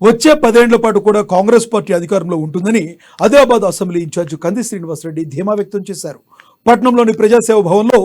వచ్చే పదేళ్ళ పాటు కూడా కాంగ్రెస్ పార్టీ అధికారంలో ఉంటుందని ఆదిలాబాద్ అసెంబ్లీ ఇన్ఛార్జ్ కంది శ్రీనివాసరెడ్డి ధీమా వ్యక్తం చేశారు. పట్నంలోని ప్రజాసేవ భవన్లో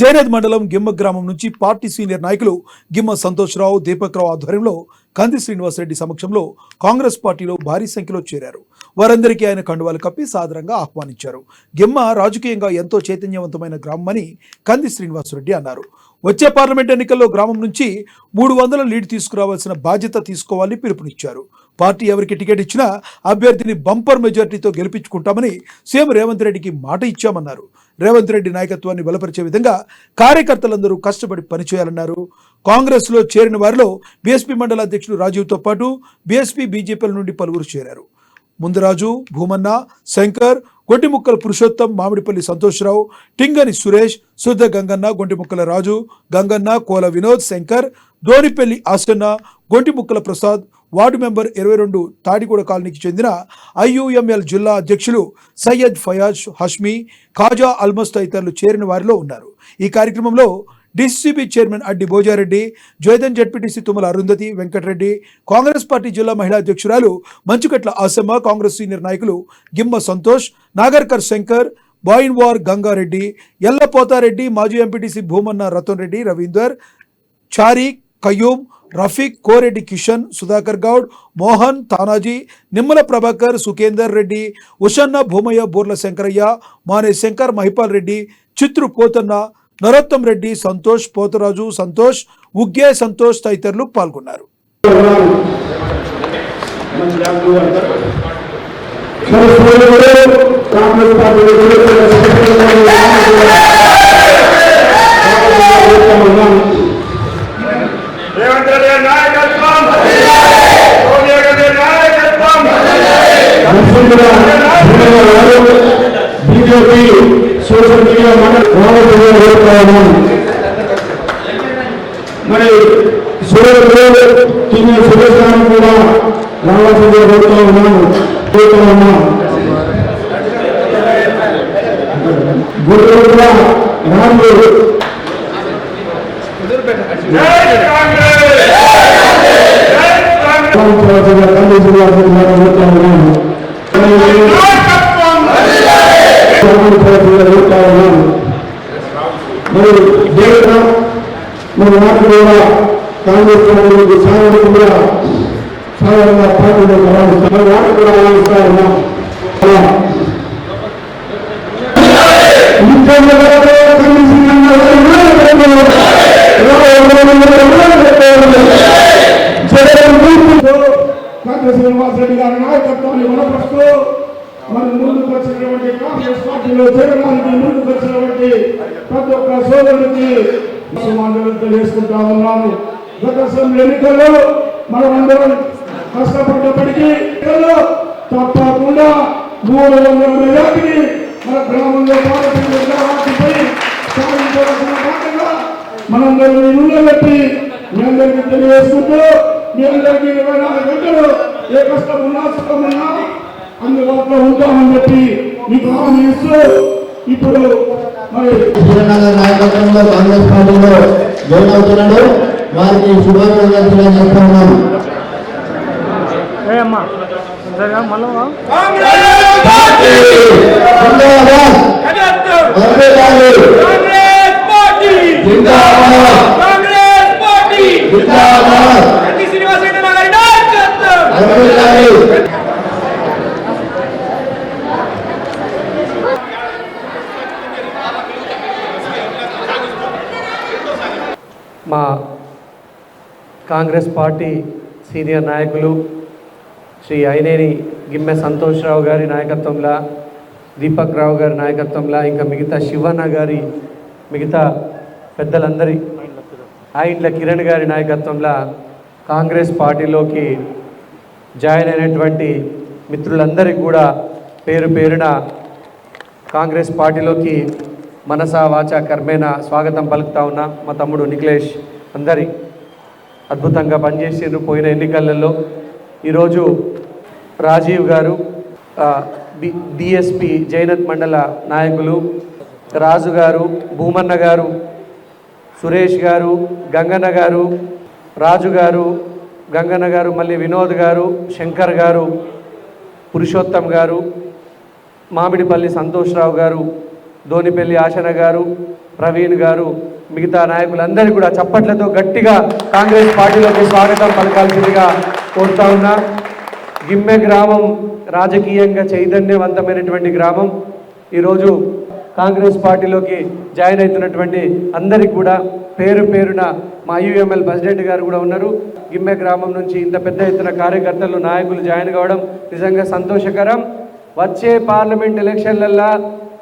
జయనేద్ మండలం గిమ్మ గ్రామం నుంచి పార్టీ సీనియర్ నాయకులు గిమ్మ సంతోష్రావు దీపక్రావు ఆధ్వర్యంలో కంది శ్రీనివాసరెడ్డి సమక్షంలో కాంగ్రెస్ పార్టీలో భారీ సంఖ్యలో చేరారు. వారందరికీ ఆయన కండువాలు కప్పి సాదరంగా ఆహ్వానించారు. గిమ్మ రాజకీయంగా ఎంతో చైతన్యవంతమైన గ్రామమని కంది శ్రీనివాసరెడ్డి అన్నారు. వచ్చే పార్లమెంట్ ఎన్నికల్లో గ్రామం నుంచి మూడు వందల లీడ్ తీసుకురావాల్సిన బాధ్యత తీసుకోవాలని పిలుపునిచ్చారు. పార్టీ ఎవరికి టికెట్ ఇచ్చినా అభ్యర్థిని బంపర్ మెజార్టీతో గెలిపించుకుంటామని సీఎం రేవంత్ రెడ్డికి మాట ఇచ్చామన్నారు. రేవంత్ రెడ్డి నాయకత్వాన్ని బలపరిచే విధంగా కార్యకర్తలందరూ కష్టపడి పనిచేయాలన్నారు. కాంగ్రెస్లో చేరిన వారిలో బీఎస్పీ మండల అధ్యక్షుడు రాజీవ్తో పాటు బీఎస్పీ బీజేపీల నుండి పలువురు చేరారు. ముందురాజు భూమన్న శంకర్ గొంటిముక్కల పురుషోత్తం మామిడిపల్లి సంతోష్రావు టింగని సురేష్ శుద్ధ గంగన్న గొంటిముక్కల రాజు గంగన్న కోల వినోద్ శంకర్ దోనిపల్లి ఆసన్న గొంటిముక్కల ప్రసాద్ వార్డు మెంబర్ ఇరవై రెండు తాడిగూడ కాలనీకి చెందిన ఐయుఎంఎల్ జిల్లా అధ్యక్షులు సయ్యద్ ఫయాజ్ హష్మీ ఖాజా అల్మస్ తదితరులు చేరిన వారిలో ఉన్నారు. ఈ కార్యక్రమంలో DCCB chairman Addi Bhojareddy Jayadan ZPTC Tummala Arundhati Venkatareddy Congress party జిల్లా మహిళా అధ్యక్షురాలు మంచుకట్ల ఆసమ్మ కాంగ్రెస్ సీనియర్ నాయకులు గిమ్మ సంతోష్ నాగర్కర్ శంకర్ బాయిన్వార్ గంగారెడ్డి ఎల్లపోతారెడ్డి మాజీ ఎంపీటీసీ భూమన్న రతన్ రెడ్డి రవీందర్ చారి కయ్యూమ్ రఫీక్ కోరెడ్డి కిషన్ సుధాకర్ గౌడ్ మోహన్ తానాజీ నిమ్మల ప్రభాకర్ సుఖేందర్ రెడ్డి ఉషన్న భూమయ్య బూర్ల శంకరయ్య మానే శంకర్ మహిపాల్ రెడ్డి చిత్రు పోతన్న నరోత్తం రెడ్డి సంతోష్ పోతరాజు సంతోష్ ఉగ్గే సంతోష్ తదితరులు పాల్గొన్నారు. బీజేపీ సోషల్ మీడియా మండలం మరి సూర్యుడు కింద సురేష్ కూడా రావాల్సిందిగా కోరుతా ఉన్నాను కోరుతా ఉన్నాం గురువు కూడా రాజు జై కాంగ్రెస్ జై మరి దేవత మన నాకు కూడా కాంగ్రెస్ పార్టీకి సాగడం కూడా సాధారణంగా పార్టీలో గమనిస్తాం మన వాటి కూడా గమనిస్తా ఉన్నాం అలా. ముఖ్యంగా కాంగ్రెస్ గారి నాయకత్వాన్ని బలపరుస్తూ మరి ముందుకు వచ్చినటువంటి కాంగ్రెస్ పార్టీలో చేరడానికి ముందుకు వచ్చినటువంటి ప్రతి ఒక్క సోదరుడికి సమాధానం తెలియజేసుకుంటా ఉన్నాము. గత ఎన్నికల్లో మనం అందరం కష్టపడ్డప్పటికీ తప్పకుండా మూడు వందల మెజార్టీని మన గ్రామంలో సాధించవలసిన బాధ్యత మనందరినీ నిలబెట్టి మీ అందరికీ తెలియజేసుకుంటూ మీ అందరికీ ఇరవై నాలుగు గంటలు ఏ కష్టం ఉన్నా సుఖం ఉన్నా అందుబాటులో ఉంటామని చెప్పి మీకు హామీ ఇస్తూ ఇప్పుడు మరి నాయకత్వంలో కాంగ్రెస్ పార్టీలో జాయిన్ అవుతున్నాడు. వారికి శుభాకాంక్షలు తెలియజేస్తా ఉన్నాను కాంగ్రెస్ పార్టీ. జిందాబాద్ వర్ధిల్లాలి. కాంగ్రెస్ పార్టీ. జిందాబాద్ కాంగ్రెస్ పార్టీ జిందాబాద్ కంది శ్రీనివాసరెడ్డి గారి నాయకత్వం వర్ధిల్లాలి. మా కాంగ్రెస్ పార్టీ సీనియర్ నాయకులు శ్రీ అయినేని గిమ్మె సంతోష్రావు గారి నాయకత్వంలో దీపక్ రావు గారి నాయకత్వంలో ఇంకా మిగతా శివన్న గారి మిగతా పెద్దలందరి ఆయిండ్ల కిరణ్ గారి నాయకత్వంలో కాంగ్రెస్ పార్టీలోకి జాయిన్ అయినటువంటి మిత్రులందరికీ కూడా పేరు పేరున కాంగ్రెస్ పార్టీలోకి మనసా వాచా కర్మేణ స్వాగతం పలుకుతా ఉన్నా. మా తమ్ముడు నిఖిలేష్ అందరి అద్భుతంగా పనిచేసిండ్రు పోయిన ఎన్నికలలో. ఈరోజు రాజీవ్ గారు బి డిఎస్పి జైనత్ మండల నాయకులు రాజు గారు భూమన్న గారు సురేష్ గారు గంగన్న గారు రాజు గారు గంగన్న గారు మళ్ళీ వినోద్ గారు శంకర్ గారు పురుషోత్తం గారు మామిడిపల్లి సంతోష్రావు గారు దోనిపల్లి ఆశన గారు ప్రవీణ్ గారు మిగతా నాయకులందరికీ కూడా చప్పట్లతో గట్టిగా కాంగ్రెస్ పార్టీలోకి స్వాగతం పలకాల్సిందిగా కోరుతా ఉన్నా. గిమ్మె గ్రామం రాజకీయంగా చైతన్యవంతమైనటువంటి గ్రామం. ఈరోజు కాంగ్రెస్ పార్టీలోకి జాయిన్ అవుతున్నటువంటి అందరికీ కూడా పేరు పేరున మా యుఎంఎల్ ప్రెసిడెంట్ గారు కూడా ఉన్నారు. గిమ్మె గ్రామం నుంచి ఇంత పెద్ద ఎత్తున కార్యకర్తలు నాయకులు జాయిన్ కావడం నిజంగా సంతోషకరం. వచ్చే పార్లమెంట్ ఎలక్షన్లల్లా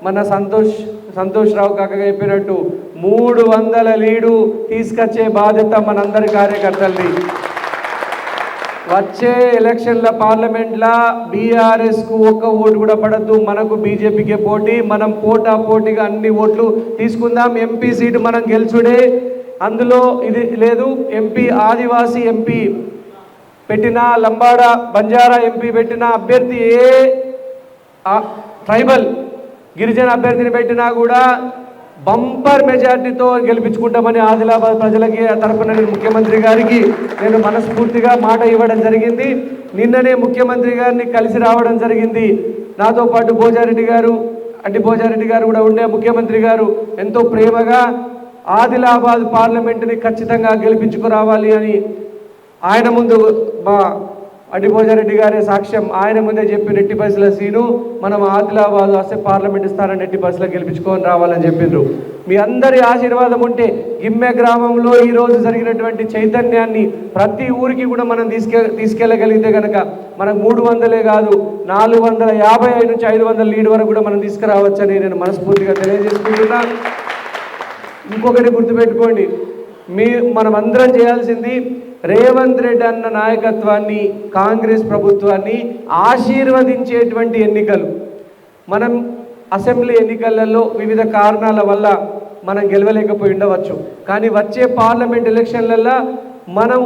మన సంతోష్ సంతోష్ రావు కాక చెప్పినట్టు మూడు వందల లీడు తీసుకొచ్చే బాధ్యత మనందరి కార్యకర్తల్ని. వచ్చే ఎలక్షన్ల పార్లమెంట్ల బీఆర్ఎస్కు ఒక్క ఓటు కూడా పడద్దు. మనకు బీజేపీకే పోటీ మనం పోటా పోటీగా అన్ని ఓట్లు తీసుకుందాం. ఎంపీ సీటు మనం గెలుచుడే. అందులో ఇది లేదు. ఎంపీ ఆదివాసీ ఎంపీ పెట్టిన లంబాడ బంజారా ఎంపీ పెట్టిన అభ్యర్థి ఏ? ట్రైబల్. గిరిజన అభ్యర్థిని పెట్టినా కూడా బంపర్ మెజార్టీతో గెలిపించుకుంటామని ఆదిలాబాద్ ప్రజలకి తరఫున నేను ముఖ్యమంత్రి గారికి నేను మనస్ఫూర్తిగా మాట ఇవ్వడం జరిగింది. నిన్ననే ముఖ్యమంత్రి గారిని కలిసి రావడం జరిగింది. నాతో పాటు భోజారెడ్డి గారు అడ్డి భోజారెడ్డి గారు కూడా ఉండే ముఖ్యమంత్రి గారు ఎంతో ప్రేమగా ఆదిలాబాద్ పార్లమెంటుని ఖచ్చితంగా గెలిపించుకురావాలి అని ఆయన ముందు మా అడ్డిభోజారెడ్డి గారే సాక్ష్యం ఆయన ముందే చెప్పి నెట్టి బస్సుల సీను మనం ఆదిలాబాద్ వస్తే పార్లమెంట్ స్థానం నెట్టి బస్సులో గెలిపించుకొని రావాలని చెప్పిండ్రు మీ అందరి ఆశీర్వాదం ఉంటే గిమ్మె గ్రామంలో ఈ రోజు జరిగినటువంటి చైతన్యాన్ని ప్రతి ఊరికి కూడా మనం తీసుకె తీసుకెళ్ళగలిగితే కనుక మనకు మూడు వందలే కాదు నాలుగు వందల యాభై ఐదు నుంచి ఐదు వందల లీడ్ వరకు కూడా మనం తీసుకురావచ్చని నేను మనస్ఫూర్తిగా తెలియజేసుకుంటున్నాను ఇంకొకటి గుర్తుపెట్టుకోండి మీ మనం అందరం చేయాల్సింది రేవంత్ రెడ్డి అన్న నాయకత్వాన్ని కాంగ్రెస్ ప్రభుత్వాన్ని ఆశీర్వదించేటువంటి ఎన్నికలు. మనం అసెంబ్లీ ఎన్నికలలో వివిధ కారణాల వల్ల మనం గెలవలేకపోయి ఉండవచ్చు. కానీ వచ్చే పార్లమెంట్ ఎలక్షన్లలో మనం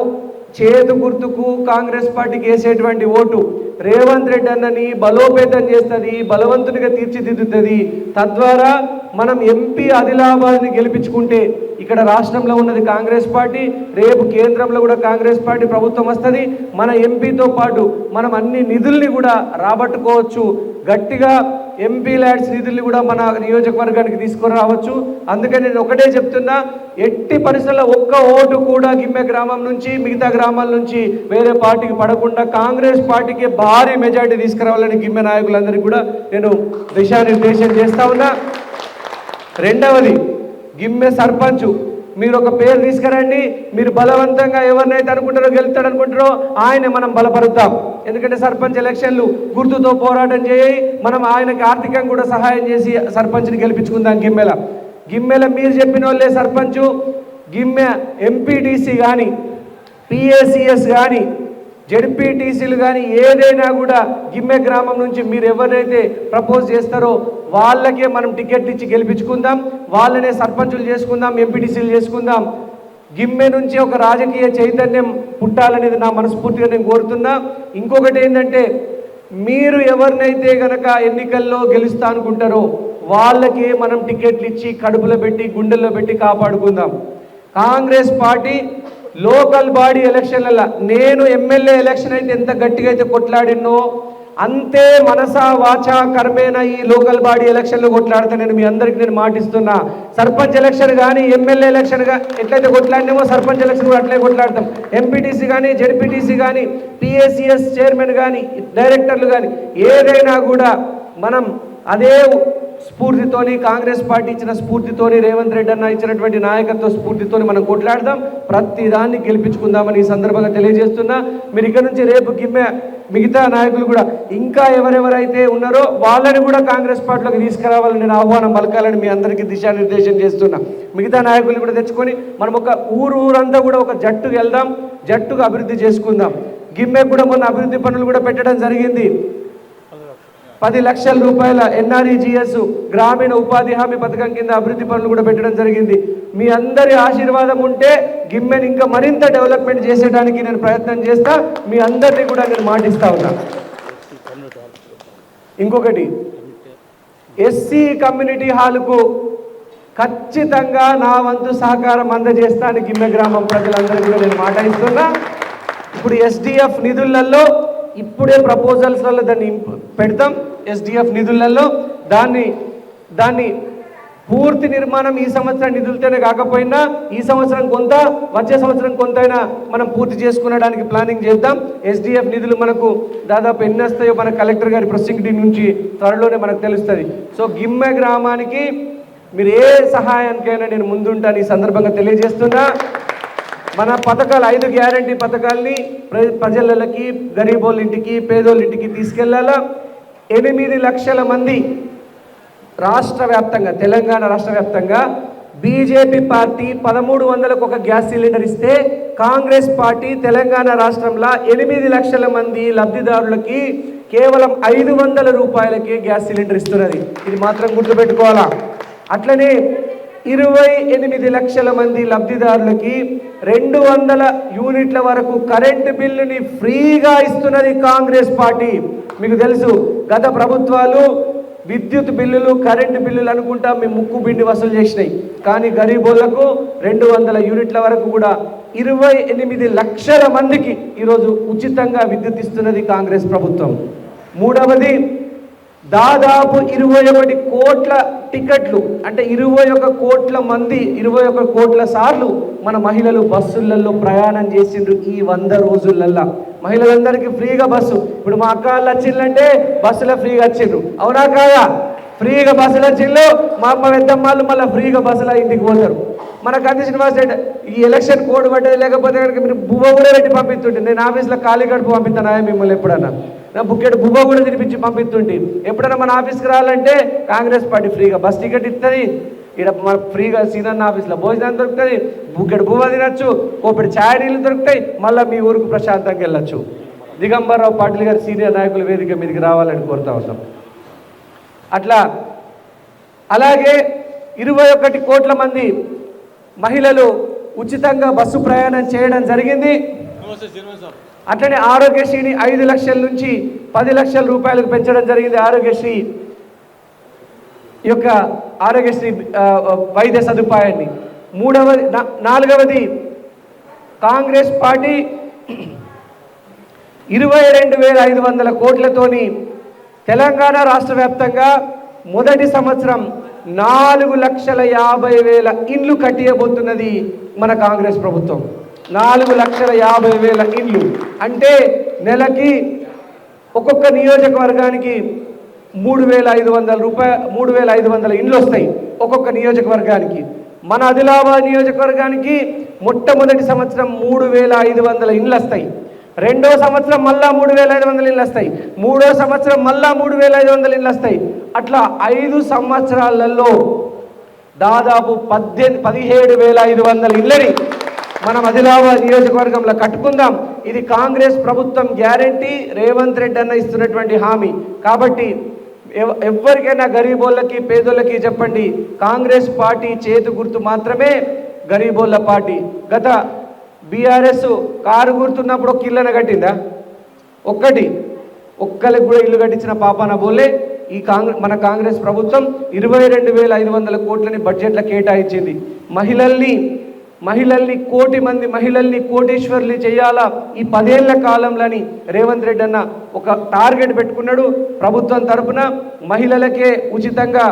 చేతు గుర్తుకు కాంగ్రెస్ పార్టీకి వేసేటువంటి ఓటు రేవంత్ రెడ్డి అన్నని బలోపేతం చేస్తుంది బలవంతునిగా తీర్చిదిద్దుతుంది. తద్వారా మనం ఎంపీ ఆదిలాబాద్ని గెలిపించుకుంటే ఇక్కడ రాష్ట్రంలో ఉన్నది కాంగ్రెస్ పార్టీ రేపు కేంద్రంలో కూడా కాంగ్రెస్ పార్టీ ప్రభుత్వం వస్తుంది. మన ఎంపీతో పాటు మనం అన్ని నిధుల్ని కూడా రాబట్టుకోవచ్చు. గట్టిగా ఎంపీ ల్యాడ్స్ నిధుల్ని కూడా మన నియోజకవర్గానికి తీసుకొని రావచ్చు. అందుకని నేను ఒకటే చెప్తున్నా ఎట్టి పరిస్థితుల్లో ఒక్క ఓటు కూడా గిమ్మె గ్రామం నుంచి మిగతా గ్రామాల నుంచి వేరే పార్టీకి పడకుండా కాంగ్రెస్ పార్టీకి భారీ మెజార్టీ తీసుకురావాలని గిమ్మె నాయకులందరికీ కూడా నేను దిశానిర్దేశం చేస్తా ఉన్నా. రెండవది గిమ్మె సర్పంచ్. మీరు ఒక పేరు తీసుకురండి మీరు బలవంతంగా ఎవరినైతే అనుకుంటారో గెలుస్తాడు అనుకుంటారో ఆయన మనం బలపరుద్దాం. ఎందుకంటే సర్పంచ్ ఎలక్షన్లు గుర్తుతో పోరాటం చేయి మనం ఆయనకి ఆర్థికంగా కూడా సహాయం చేసి సర్పంచ్ని గెలిపించుకుందాం గిమ్మెల. గిమ్మెల మీరు చెప్పిన వాళ్ళే సర్పంచ్ గిమ్మె ఎంపీటీసీ కానీ పిఏసిఎస్ కానీ జడ్పీటీసీలు కానీ ఏదైనా కూడా గిమ్మె గ్రామం నుంచి మీరు ఎవరైతే ప్రపోజ్ చేస్తారో వాళ్ళకే మనం టికెట్లు ఇచ్చి గెలిపించుకుందాం వాళ్ళనే సర్పంచులు చేసుకుందాం ఎంపీటీసీలు చేసుకుందాం. గిమ్మె నుంచి ఒక రాజకీయ చైతన్యం పుట్టాలనేది నా మనస్ఫూర్తిగా నేను కోరుతున్నా. ఇంకొకటి ఏంటంటే మీరు ఎవరినైతే గనక ఎన్నికల్లో గెలుస్తా అనుకుంటారో వాళ్ళకే మనం టికెట్లు ఇచ్చి కడుపులో పెట్టి గుండెల్లో పెట్టి కాపాడుకుందాం. కాంగ్రెస్ పార్టీ లోకల్ బాడీ ఎలక్షన్లలో నేను ఎమ్మెల్యే ఎలక్షన్ అయితే ఎంత గట్టిగా అయితే కొట్లాడినో అంతే మనసా వాచా కర్మేన ఈ లోకల్ బాడీ ఎలక్షన్లో కొట్లాడితే నేను మీ అందరికీ నేను మాటిస్తున్నా. సర్పంచ్ ఎలక్షన్ కానీ ఎమ్మెల్యే ఎలక్షన్ ఎట్లయితే కొట్లాడినామో సర్పంచ్ ఎలక్షన్ కూడా అట్లే కొట్లాడతాం. ఎంపీటీసీ కానీ జెడ్పీటీసీ కానీ పిఏసిఎస్ చైర్మన్ కానీ డైరెక్టర్లు కానీ ఏదైనా కూడా మనం అదే స్ఫూర్తితోని కాంగ్రెస్ పార్టీ ఇచ్చిన స్ఫూర్తితోని రేవంత్ రెడ్డి అన్న ఇచ్చినటువంటి నాయకత్వ స్ఫూర్తితోని మనం కొట్లాడదాం. ప్రతి దాన్ని గెలిపించుకుందామని ఈ సందర్భంగా తెలియజేస్తున్నా. మీరు ఇక్కడ నుంచి రేపు గిమ్మె మిగతా నాయకులు కూడా ఇంకా ఎవరెవరైతే ఉన్నారో వాళ్ళని కూడా కాంగ్రెస్ పార్టీలోకి తీసుకురావాలని నేను ఆహ్వానం పలకాలని మీ అందరికీ దిశానిర్దేశం చేస్తున్నా. మిగతా నాయకులు కూడా తెచ్చుకొని మనం ఒక ఊరు ఊరంతా కూడా ఒక జట్టుకు వెళ్దాం జట్టుగా అభివృద్ధి చేసుకుందాం. గిమ్మె కూడా మొన్న అభివృద్ధి పనులు కూడా పెట్టడం జరిగింది. పది లక్షల రూపాయల ఎన్ఆర్ఈజిఎస్ గ్రామీణ ఉపాధి హామీ పథకం కింద అభివృద్ధి పనులు కూడా పెట్టడం జరిగింది. మీ అందరి ఆశీర్వాదం ఉంటే గిమ్మెని ఇంకా మరింత డెవలప్మెంట్ చేసేయడానికి నేను ప్రయత్నం చేస్తా. మీ అందరినీ కూడా నేను మాటిస్తా ఉన్నా. ఇంకొకటి ఎస్సీ కమ్యూనిటీ హాల్కు ఖచ్చితంగా నా వంతు సహకారం అందజేస్తాను గిమ్మె గ్రామం ప్రజలందరికీ కూడా నేను మాట ఇస్తున్నా ఇప్పుడు ఎస్డిఎఫ్ నిధులలో ఇప్పుడే ప్రపోజల్స్లలో దాన్ని పెడతాం. ఎస్డిఎఫ్ నిధులలో దాన్ని దాన్ని పూర్తి నిర్మాణం ఈ సంవత్సరం నిధులతోనే కాకపోయినా ఈ సంవత్సరం కొంత వచ్చే సంవత్సరం కొంతైనా మనం పూర్తి చేసుకునడానికి ప్లానింగ్ చేద్దాం. ఎస్డిఎఫ్ నిధులు మనకు దాదాపు ఎన్ని వస్తాయో మన కలెక్టర్ గారి ప్రొసీడింగ్ నుంచి త్వరలోనే మనకు తెలుస్తుంది. సో గిమ్మె గ్రామానికి మీరు ఏ సహాయానికైనా నేను ముందుంటాను ఈ సందర్భంగా తెలియజేస్తున్నా. మన పథకాలు ఐదు గ్యారంటీ పథకాల్ని ప్ర ప్రజలకి గరీబోళ్ళ ఇంటికి పేదోళ్ళ ఇంటికి తీసుకెళ్ళాలా? ఎనిమిది లక్షల మంది రాష్ట్ర వ్యాప్తంగా తెలంగాణ రాష్ట్ర వ్యాప్తంగా బీజేపీ పార్టీ పదమూడు వందలకు ఒక గ్యాస్ సిలిండర్ ఇస్తే కాంగ్రెస్ పార్టీ తెలంగాణ రాష్ట్రంలో ఎనిమిది లక్షల మంది లబ్ధిదారులకి కేవలం ఐదు వందల రూపాయలకే గ్యాస్ సిలిండర్ ఇస్తున్నది. ఇది మాత్రం గుర్తుపెట్టుకోవాలా? అట్లనే ఇరవై ఎనిమిది లక్షల మంది లబ్ధిదారులకి రెండు వందల యూనిట్ల వరకు కరెంటు బిల్లుని ఫ్రీగా ఇస్తున్నది కాంగ్రెస్ పార్టీ. మీకు తెలుసు గత ప్రభుత్వాలు విద్యుత్ బిల్లులు కరెంటు బిల్లులు అనుకుంటా మేము ముక్కు బిండి వసూలు చేసినాయి. కానీ గరీబోళ్ళకు రెండు వందల యూనిట్ల వరకు కూడా ఇరవై ఎనిమిది లక్షల మందికి ఈరోజు ఉచితంగా విద్యుత్ ఇస్తున్నది కాంగ్రెస్ ప్రభుత్వం. మూడవది దాదాపు ఇరవై ఒకటి కోట్ల టికెట్లు అంటే ఇరవై ఒక కోట్ల మంది ఇరవై ఒక కోట్ల సార్లు మన మహిళలు బస్సులలో ప్రయాణం చేసిండ్రు ఈ వంద రోజులల్లా. మహిళలందరికీ ఫ్రీగా బస్సు. ఇప్పుడు మా అక్క వాళ్ళు వచ్చిందంటే బస్సులో ఫ్రీగా వచ్చిండ్రు. అవునా కాదా? ఫ్రీగా బస్సులు వచ్చిండ్రు. మా అమ్మ పెద్దమ్మాళ్ళు మళ్ళీ ఫ్రీగా బస్సులో ఇంటికి పోతారు. మన కంది శ్రీనివాస్ రెడ్డి ఈ ఎలక్షన్ కోడ్ పడ్డది లేకపోతే కనుక మీరు బువ్వ కూడా పెట్టి పంపిస్తుంటే నేను ఆఫీస్లో ఖాళీ గడుపు పంపిస్తాను మిమ్మల్ని ఎప్పుడన్నా? నా బుక్కెట్ బువ్వ కూడా తినిపించి పంపిస్తుంటే ఎప్పుడైనా మన ఆఫీస్కి రావాలంటే కాంగ్రెస్ పార్టీ ఫ్రీగా బస్ టికెట్ ఇస్తుంది ఇక్కడ మన ఫ్రీగా సీనన్న ఆఫీస్లో భోజనం దొరుకుతుంది ఇక్కడ భూమ తినచ్చు కోపెడు ఛాయ నీళ్ళు దొరుకుతాయి మళ్ళీ మీ ఊరికి ప్రశాంతంగా వెళ్ళొచ్చు. దిగంబరరావు పాటిల్ గారు సీనియర్ నాయకుల వేదిక మీదకి రావాలని కోరుతా ఉన్నాం. అట్లా అలాగే ఇరవై ఒకటి కోట్ల మంది మహిళలు ఉచితంగా బస్సు ప్రయాణం చేయడం జరిగింది. అట్లనే ఆరోగ్యశ్రీని ఐదు లక్షల నుంచి పది లక్షల రూపాయలకు పెంచడం జరిగింది ఆరోగ్యశ్రీ ఈ యొక్క ఆరోగ్యశ్రీ వైద్య సదుపాయాన్ని. మూడవది నాలుగవది కాంగ్రెస్ పార్టీ ఇరవై రెండు వేల ఐదు వందల కోట్లతోని తెలంగాణ రాష్ట్ర వ్యాప్తంగా మొదటి సంవత్సరం నాలుగు లక్షల యాభై వేల ఇండ్లు కట్టియబోతున్నది మన కాంగ్రెస్ ప్రభుత్వం. నాలుగు లక్షల యాభై వేల ఇండ్లు. అంటే నెలకి ఒక్కొక్క నియోజకవర్గానికి మూడు వేల ఐదు వందల రూపాయ మూడు వేల ఐదు వందల ఇండ్లు వస్తాయి ఒక్కొక్క నియోజకవర్గానికి. మన ఆదిలాబాద్ నియోజకవర్గానికి మొట్టమొదటి సంవత్సరం మూడు వేల ఐదు వందల ఇండ్లు వస్తాయి. రెండో సంవత్సరం మళ్ళా మూడు వేల ఐదు వందల ఇండ్లు వస్తాయి. మూడో సంవత్సరం మళ్ళా మూడు వేల ఐదు వందల ఇండ్లు వస్తాయి. అట్లా ఐదు సంవత్సరాలలో దాదాపు పద్దెనిమిది పదిహేడు వేల ఐదు వందల ఇళ్ళని మనం ఆదిలాబాద్ నియోజకవర్గంలో కట్టుకుందాం. ఇది కాంగ్రెస్ ప్రభుత్వం గ్యారంటీ రేవంత్ రెడ్డి అన్న ఇస్తున్నటువంటి హామీ. కాబట్టి ఎవరికైనా గరీబోళ్ళకి పేదోళ్ళకి చెప్పండి. కాంగ్రెస్ పార్టీ చేతు గుర్తు మాత్రమే గరీబోళ్ళ పార్టీ. గత బీఆర్ఎస్ కారు గుర్తున్నప్పుడు ఒక ఇళ్ళన కట్టిందా? ఒక్కటి. ఒక్కరికి కూడా ఇల్లు కట్టించిన పాపాన బోలే ఈ కాంగ్రెస్ మన కాంగ్రెస్ ప్రభుత్వం ఇరవై రెండు వేల ఐదు వందల కోట్లని బడ్జెట్లో కేటాయించింది. మహిళల్ని మహిళల్ని కోటి మంది మహిళల్ని కోటీశ్వర్లు చేయాలా? ఈ పదేళ్ళ కాలంలోని రేవంత్ రెడ్డి అన్న ఒక టార్గెట్ పెట్టుకున్నాడు ప్రభుత్వం తరపున. మహిళలకే ఉచితంగా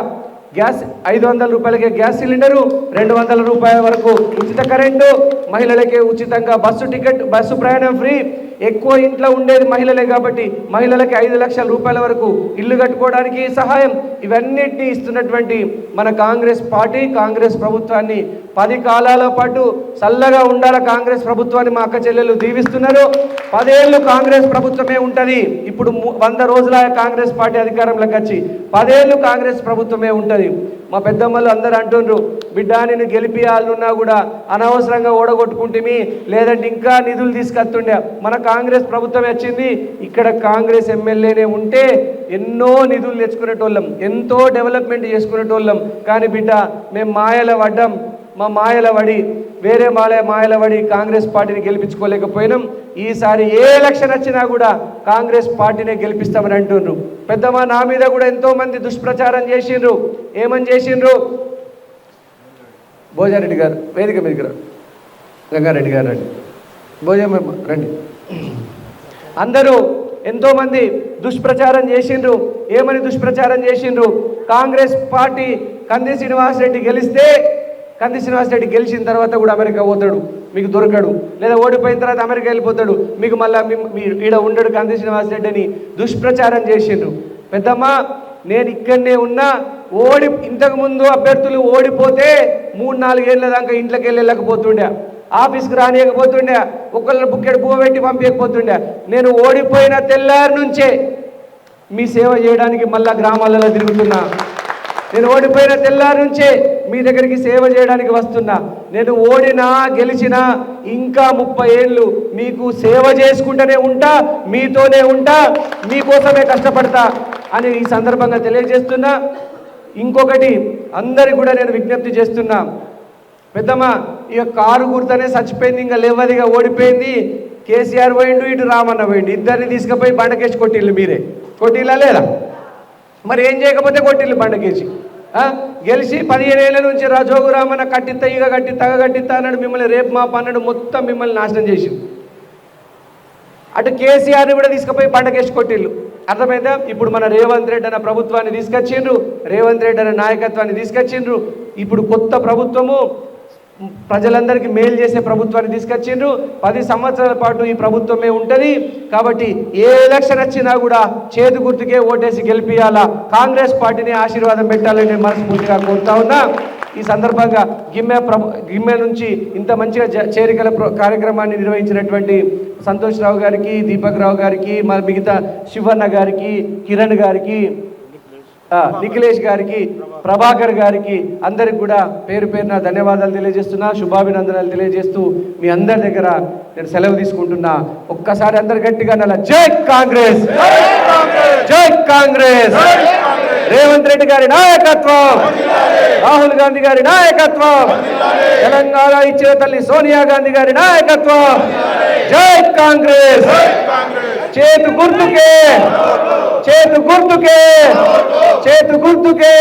గ్యాస్ ఐదు వందల రూపాయలకే గ్యాస్ సిలిండరు రెండు వందల రూపాయల వరకు ఉచిత కరెంటు. మహిళలకే ఉచితంగా బస్సు టికెట్ బస్సు ప్రయాణం ఫ్రీ. ఎక్కువ ఇంట్లో ఉండేది మహిళలే కాబట్టి మహిళలకి ఐదు లక్షల రూపాయల వరకు ఇల్లు కట్టుకోవడానికి సహాయం. ఇవన్నిటిని ఇస్తున్నటువంటి మన కాంగ్రెస్ పార్టీ కాంగ్రెస్ ప్రభుత్వాన్ని పది కాలాల పాటు చల్లగా ఉండాల కాంగ్రెస్ ప్రభుత్వాన్ని మా అక్క చెల్లెలు దీవిస్తున్నారు. పదేళ్ళు కాంగ్రెస్ ప్రభుత్వమే ఉంటుంది. ఇప్పుడు ము- వంద రోజుల కాంగ్రెస్ పార్టీ అధికారంలోకి వచ్చి పదేళ్ళు కాంగ్రెస్ ప్రభుత్వమే ఉంటుంది. మా పెద్దమ్మలు అందరూ అంటుండ్రు బిడ్డ నేను గెలిపియాలనున్నా కూడా అనవసరంగా ఓడగొట్టుకుంటేమి. లేదంటే ఇంకా నిధులు తీసుకొస్తుండే. మన కాంగ్రెస్ ప్రభుత్వం వచ్చింది. ఇక్కడ కాంగ్రెస్ ఎమ్మెల్యేనే ఉంటే ఎన్నో నిధులు తెచ్చుకునేటోళ్ళం. ఎంతో డెవలప్మెంట్ చేసుకునేటోళ్ళం. కానీ బిడ్డ మేము మాయల పడ్డం. మా మాయల పడి వేరే మాలే మాయల పడి కాంగ్రెస్ పార్టీని గెలిపించుకోలేకపోయినాం. ఈసారి ఏ ఎలక్షన్ వచ్చినా కూడా కాంగ్రెస్ పార్టీనే గెలిపిస్తామని అంటుండ్రు. పెద్దమ్మ నా మీద కూడా ఎంతోమంది దుష్ప్రచారం చేసిండ్రు. ఏమని చేసిండ్రు? భోజారెడ్డి గారు వేదిక మీదకి రండి గంగారెడ్డి గారు రండి. భోజనం రండి. అందరూ ఎంతోమంది దుష్ప్రచారం చేసిండ్రు. ఏమని దుష్ప్రచారం చేసిండ్రు? కాంగ్రెస్ పార్టీ కంది శ్రీనివాసరెడ్డి గెలిస్తే కంది శ్రీనివాసరెడ్డి గెలిచిన తర్వాత కూడా అమెరికా పోతాడు. మీకు దొరకడు. లేదా ఓడిపోయిన తర్వాత అమెరికా వెళ్ళిపోతాడు. మీకు మళ్ళీ ఈడ ఉండడు కంది శ్రీనివాసరెడ్డి అని దుష్ప్రచారం చేసిండ్రు. పెద్దమ్మ నేను ఇక్కడనే ఉన్నా ఓడి ఇంతకు ముందు అభ్యర్థులు ఓడిపోతే మూడు నాలుగేళ్ళ దాకా ఇంట్లోకి వెళ్ళలేకపోతుండే. వెళ్ళకపోతుండే ఆఫీస్కి రానియకపోతుండే. ఒకళ్ళని బుక్కెడు పువ్వు పెట్టి పంపించకపోతుండే నేను ఓడిపోయిన తెల్లారి నుంచే మీ సేవ చేయడానికి మళ్ళా గ్రామాలలో తిరుగుతున్నా. నేను ఓడిపోయిన తెల్లారి నుంచే మీ దగ్గరికి సేవ చేయడానికి వస్తున్నా. నేను ఓడినా గెలిచినా ఇంకా ముప్పై ఏళ్ళు మీకు సేవ చేసుకుంటూనే ఉంటా మీతోనే ఉంటా మీకోసమే కష్టపడతా అని ఈ సందర్భంగా తెలియజేస్తున్నా. ఇంకొకటి అందరికి కూడా నేను విజ్ఞప్తి చేస్తున్నా పెద్దమ్మ ఇక కారు గుర్తనే చచ్చిపోయింది ఇంకా లేవదిగా ఓడిపోయింది. కేసీఆర్ పోయిండు ఇటు రామన్న పోయిండు. ఇద్దరిని తీసుకుపోయి బండకేసి కొట్టిల్లు మీరే. కొట్టిల్లా లేదా? మరి ఏం చేయకపోతే కొట్టిల్లు బండకేసి. గెలిచి పదిహేను ఏళ్ళ నుంచి రాజోగు రామన్న కట్టిత్త ఇక కట్టి తగ కట్టిత్త అన్నాడు మిమ్మల్ని రేపు మా పన్నెండు మొత్తం మిమ్మల్ని నాశనం చేసింది అటు కేసీఆర్ని కూడా తీసుకుపోయి బండకేసి కొట్టిల్లు అర్థమైందా? ఇప్పుడు మన రేవంత్ రెడ్డి అన్న ప్రభుత్వాన్ని తీసుకొచ్చిండ్రు రేవంత్ రెడ్డి అన్న నాయకత్వాన్ని తీసుకొచ్చిండ్రు. ఇప్పుడు కొత్త ప్రభుత్వము ప్రజలందరికీ మేలు చేసే ప్రభుత్వాన్ని తీసుకొచ్చిండ్రు. పది సంవత్సరాల పాటు ఈ ప్రభుత్వమే ఉంటుంది. కాబట్టి ఏ ఎలక్షన్ వచ్చినా కూడా చేతి గుర్తుకే ఓటేసి గెలిపియాలా? కాంగ్రెస్ పార్టీని ఆశీర్వాదం పెట్టాలని నేను మనస్ఫూర్తిగా కోరుతా ఉన్నా. ఈ సందర్భంగా గిమ్మె ప్రభు గిమ్మె నుంచి ఇంత మంచిగా చేరికల కార్యక్రమాన్ని నిర్వహించినటువంటి సంతోష్ రావు గారికి దీపక్ రావు గారికి మన మిగతా శివన్న గారికి కిరణ్ గారికి నిఖిలేష్ గారికి ప్రభాకర్ గారికి అందరికి కూడా పేరు పేరున ధన్యవాదాలు తెలియజేస్తున్నా శుభాభినందనాలు తెలియజేస్తూ మీ అందరి దగ్గర నేను సెలవు తీసుకుంటున్నా. ఒక్కసారి అందరు గట్టిగా నల్ల జై కాంగ్రెస్! జై కాంగ్రెస్! రేవంత్ రెడ్డి గారి నాయకత్వం. రాహుల్ గాంధీ గారి నాయకత్వం. తెలంగాణ ఇచ్చిన తల్లి సోనియా గాంధీ గారి నాయకత్వం. జై కాంగ్రెస్. చేతు గుర్తుకే. చేతు గుర్తుకే. చేతు గుర్తుకే.